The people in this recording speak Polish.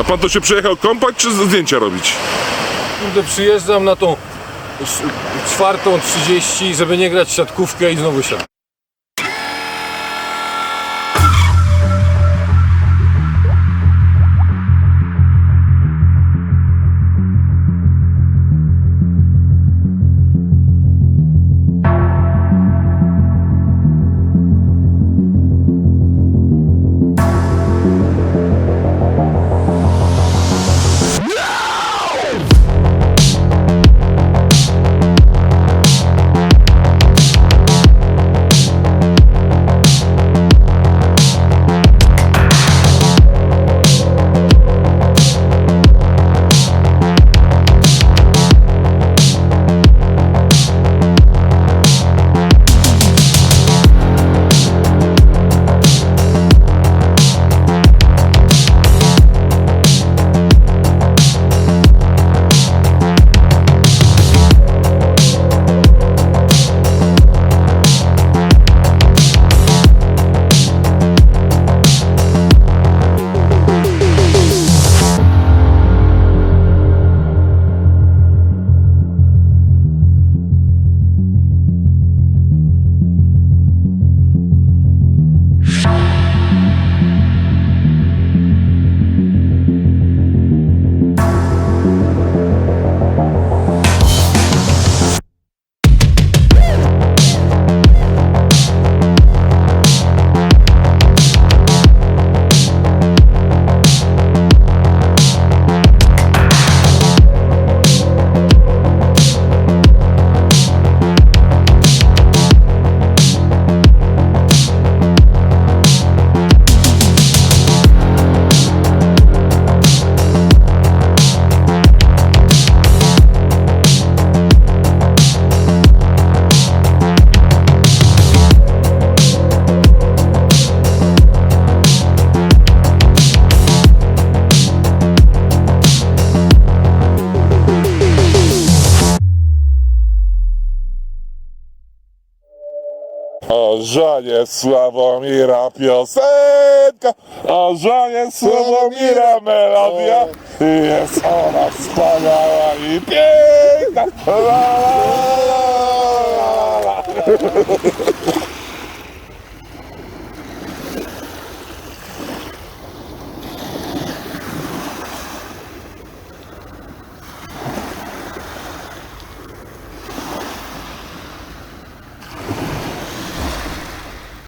A pan to się przyjechał kąpać czy zdjęcia robić? Kurde, przyjeżdżam na tą czwartą 30, żeby nie grać siatkówkę i znowu siat. O żonie Sławomira piosenka, o żonie Sławomira melodia. Jest ona wspaniała i piękna. La, la, la, la, la.